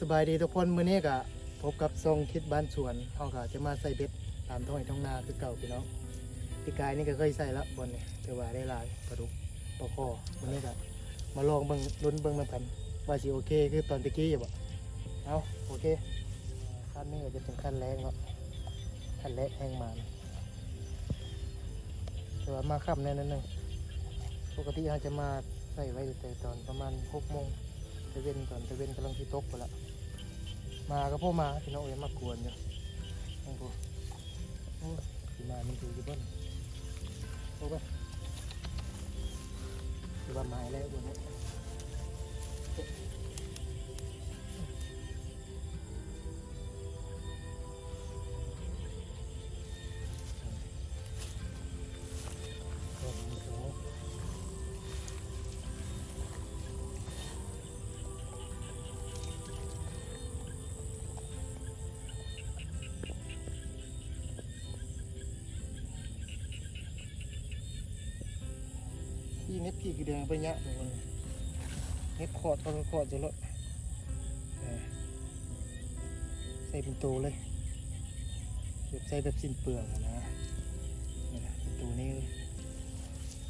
สบายดีทุกคนมื้อนี้ก็พบกับทรงคิดบ้านสวนเฮาก็จะมาใส่เบ็ดตามท้องไร่ท้องนาคือเก่าพี่น้องพี่กายนี่ก็เคยใส่ละบอลนี่แต่ว่าได้หลายปลาดุกปลาคอมื้อนี้ก็มาลองเบิ่งลุ้นเบิ่งนำกันว่าสิโอเคคือตอนตะกี้อย่าบ่เอาโอเคขั้นนี้ก็จะเป็นขั้นแรกเนาะขั้นแรกแห้งมานะแต่ว่ามาค่ำแน่นอนนึงปกติเราจะมาใส่ไว้แต่ตอนประมาณ6โมง ตะเวนตอนตะเวนกำลังที่ตกไปละมาก็พ่อมาพี่น้องเอ๋ยมากวนอยู่นั่งพูโอ้สิมามันอยู่ที่บ้านโอ้ไปคือว่าไม้แล้วบนนี้ เน็ตพี่กี่เดือนไปเนี้ยทุกคนเน็ตขอดขอดขอดจะลดใส่เป็นตัวเลยแบบใส่แบบสิ้นเปลืองอะนะนี่นะเป็นตัวนี้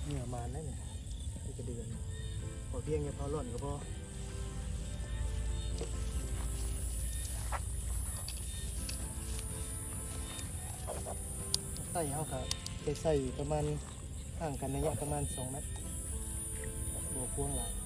เหนื้อมันนั่นนี่นี่กระเดือนพอเพียงอย่าพอร่อนก็พอใส่เขาครับจะใส่ประมาณห่างกันระยะประมาณ2เมตร บว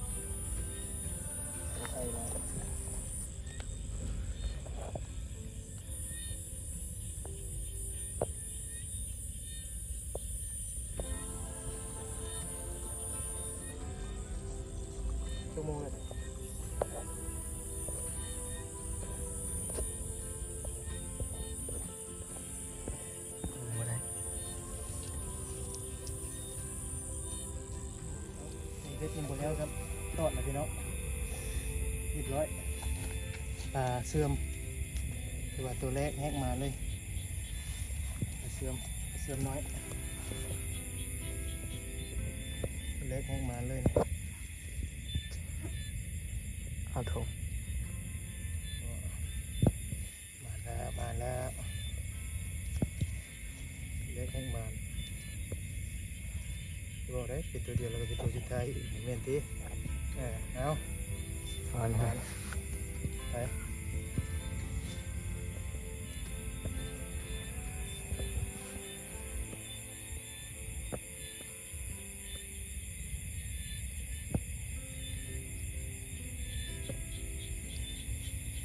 ดมันหมดแล้วครับตอดนะพี่น้องเรียบร้อยปลาเสื่อมคือว่าตัวแรกแหกมาเลยปลาเสื่อมปลาเสื่อมน้อยตัวเล็กแหกมาเลยนี่เอาถูก ได้เป็นตัวเดียวแล้วก็เป็นตัวสุดท้ายอีกเมนทีเออเอาตอนมานี้ไป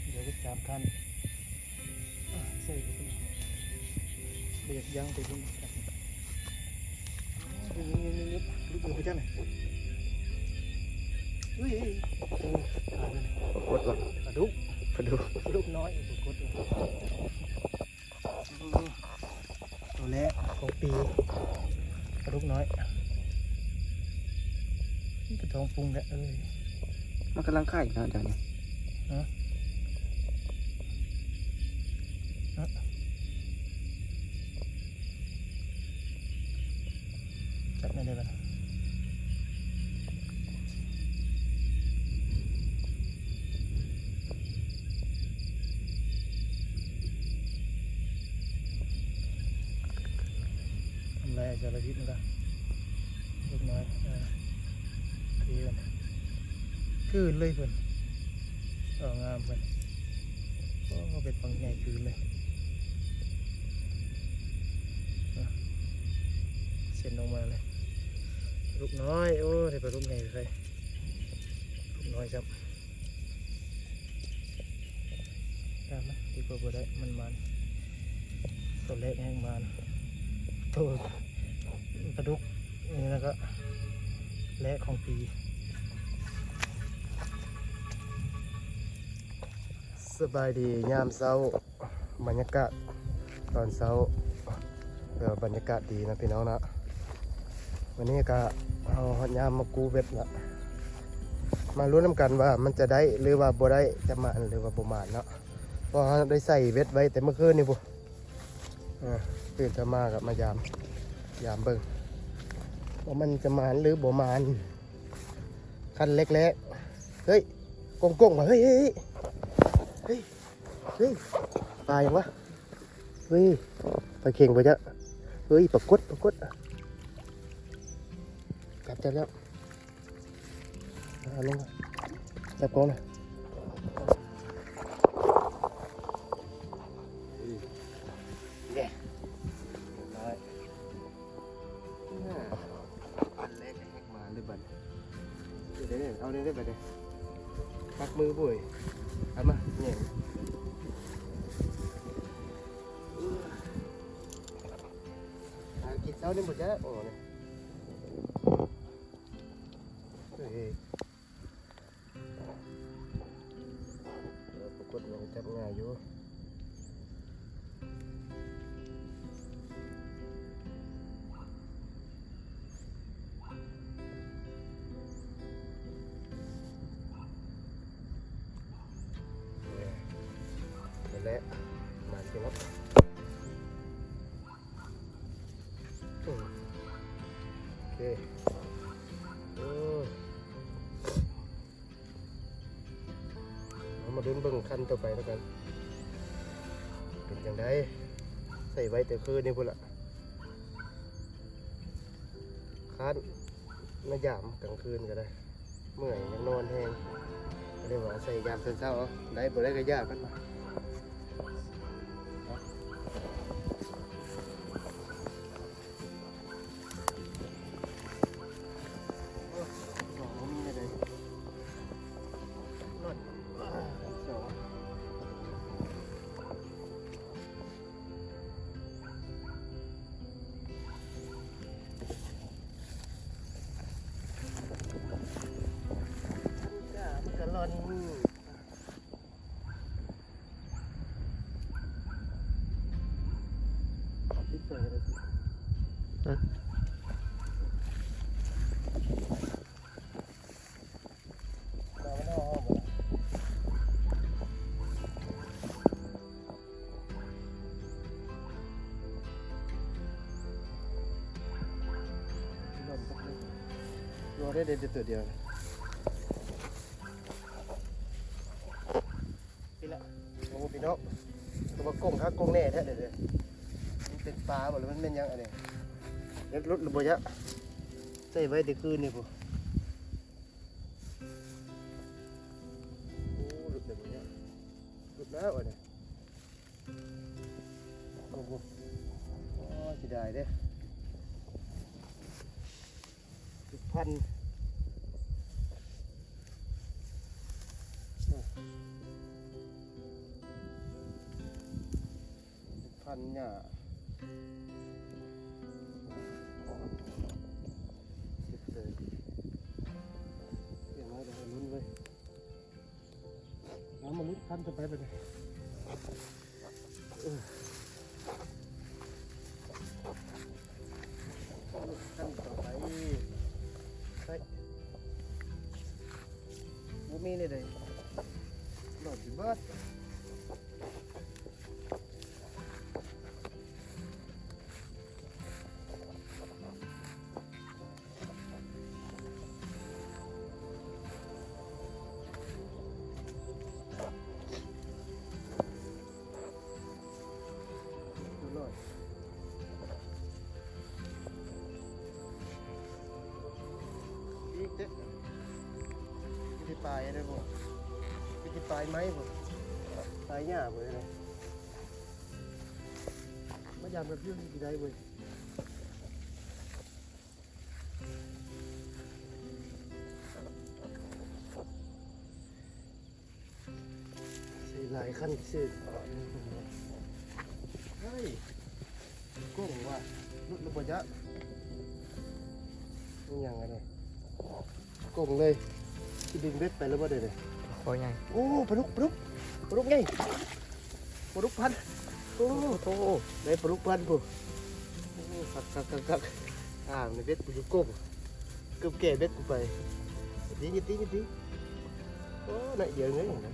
เดี๋ยวก็สามคันอะใส่ไปสิเบียดยังไปสินี่ ของปีปลาดุกน้อยนี่กระทองปรุงแหละเอ้ยมันกำลังไข่เนาะเดี๋ยวนี้ ทำไรอาจารย์พิษมันก็ลูกน้อยอ่าคือกันคืนเลยเพิ่อนเอองามเพิ่อนโอ้เป็นฟังใหญ่คืนเลยเส้นลงมาเลยลูกน้อยโอ้ได้ปลาลูกใหญ่เลยลูกน้อยครับตามนะดีกว่าบ่ได้มันมันตัวเล็กแห้งมันตัว ปลาดุกนี่แล้วก็และของปี สบายดียามเช้าบรรยากาศตอนเช้าเออบรรยากาศดีนะพี่น้องนะ วันนี้ก็เอาหอดยามมากูเว็ดละมารู้น้ำกันว่ามันจะได้หรือว่าบ่ได้จะมาหรือว่าบ่มาเนาะเพราะได้ใส่เว็ดไว้แต่เมื่อคืนนี่บุอ่าตื่นจะมากับมายาม ยามเบิ่งว่ามันจะมาหรือบ่มาคันเล็กๆเฮ้ยกงกงๆมาเฮ้ยเฮ้ยเฮ้ยเฮ้ยเฮ้ยปลาอย่างวะเฮ้ยปลาเข่งไปจ้ะเฮ้ยปลากดปลากดจับจับแล้วเอาลงจับกองนะ หากินเช้านี่หมดแล้ว เอามาดูเบิ่งคันต่อไปแล้วกัน เป็นยังไงใส่ไว้แต่คืนนี่พุ่นละคันมายามกลางคืนก็ได้ เมื่อยยังนอนแห้งเรียกว่าใส่ยามเช้าเอาได้บ่ได้ก็ยากกันมา พิเศษอะไรสิเราไม่ได้เอาห้อง หมดละหล่นสักนิดรอได้เด็ดตัวเดียวพี่ละโอ้พี่น้องตัวกงคักกงแน่แท้เด้อเด้อมันเป็นปลาบ่หรือมันเป็นยังไรเล็ดรถหรือบ่ยะใส่ไว้แต่คืนนี่พุ่โหลุดเลยบ่ยะหลุดแล้วอันนี้โอ้โหโอ้สิได้เด้อพัน ขั้นจะไปไปเลยขั้นต่อไปไปบุมีนี่เลยหลอดสิบบาทดู ปลายอะไรบ่วิธีปลายไม้บ่ปลายหญ้าบ่เลยมายามแบบยุ่งที่ใดบ่หลายขั้นพิเศษเฮ้ยกุ้งว่ะลุดระเบิดยะนี่ยังไงเนี่ยกุ้งเลย ที่ดึงเบ็ดไปแล้วบ่ได้เลยโอ้ยไงโอ้ปลาลุกปลาลุกปลาลุกไงปลาลุกพันโอ้โหได้ปลาลุกพันปุ๊บโอ้คักกักกักอ่างในเบ็ดกูอยู่กุ้งเกือบแก่เบ็ดกูไปดีนิดดีนิดดีโอ้ไหนเยอะเงี้ยเลย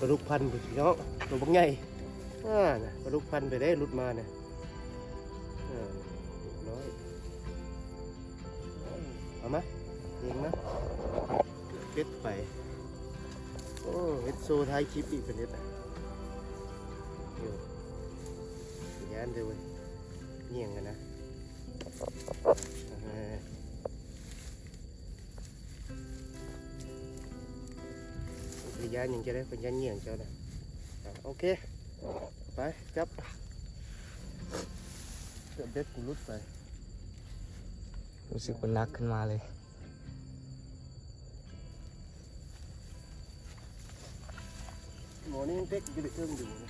ปลาลุกพันปุ๊บพี่น้องตัวบักใหญ่อ่านะปลาลูกพันธุ์ไปได้หลุดมาเนี่ยอ่าร้อยเอามาเองนะเป็ดไป โอ้เฮ็ดโซท้ายคลิปอีกเป็นเฮ็ดอะเดี๋ยวย่านเดี๋ยวเว้ยเงี่ยงกันนะ พยานยังจะได้พยานเงี่ยงเจ้านะอะโอเค ไปจับเดี๋ยวเบ็ดกูรุดไป รู้สึกว่านักขึ้นมาเลยหมอนี่ยังเต็กอยู่ในเครื่องอยู่นะ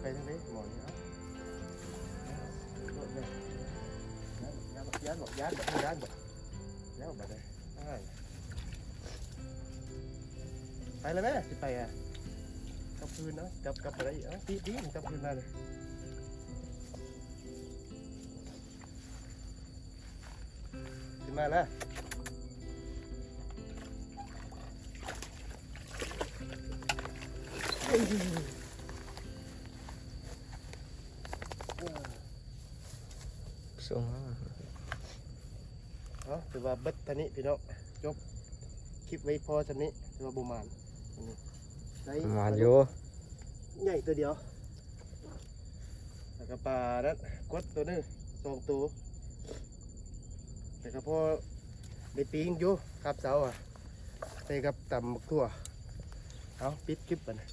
ไปทางนี้หมอนี่เอาโดดเลยยัดบอกยัดบอกยัดบอกยัดบอก เลยอ้ายไปเลยไหมจะไปอะกลับคืนเนาะกลับกลับอะไรอีกเอ้าตีตีกลับคืนมาเลยขึ้นมาแล้ว สูงมาก เนาะถื อว่าเบิดเท่านี้พี่น้องจบคลิปไว้พอเท่านี้ถือว่าบุมานอันนี้ได้มาอยู่ใหญ่ตัวเดียวแล้วก็ปลานั้นกดตัวหนึงสองตัวแต่ก็พอได้ปีงอยู่ครับเสาอะใส่กับตำบักทั่วเอาปิดคลิปไปนะ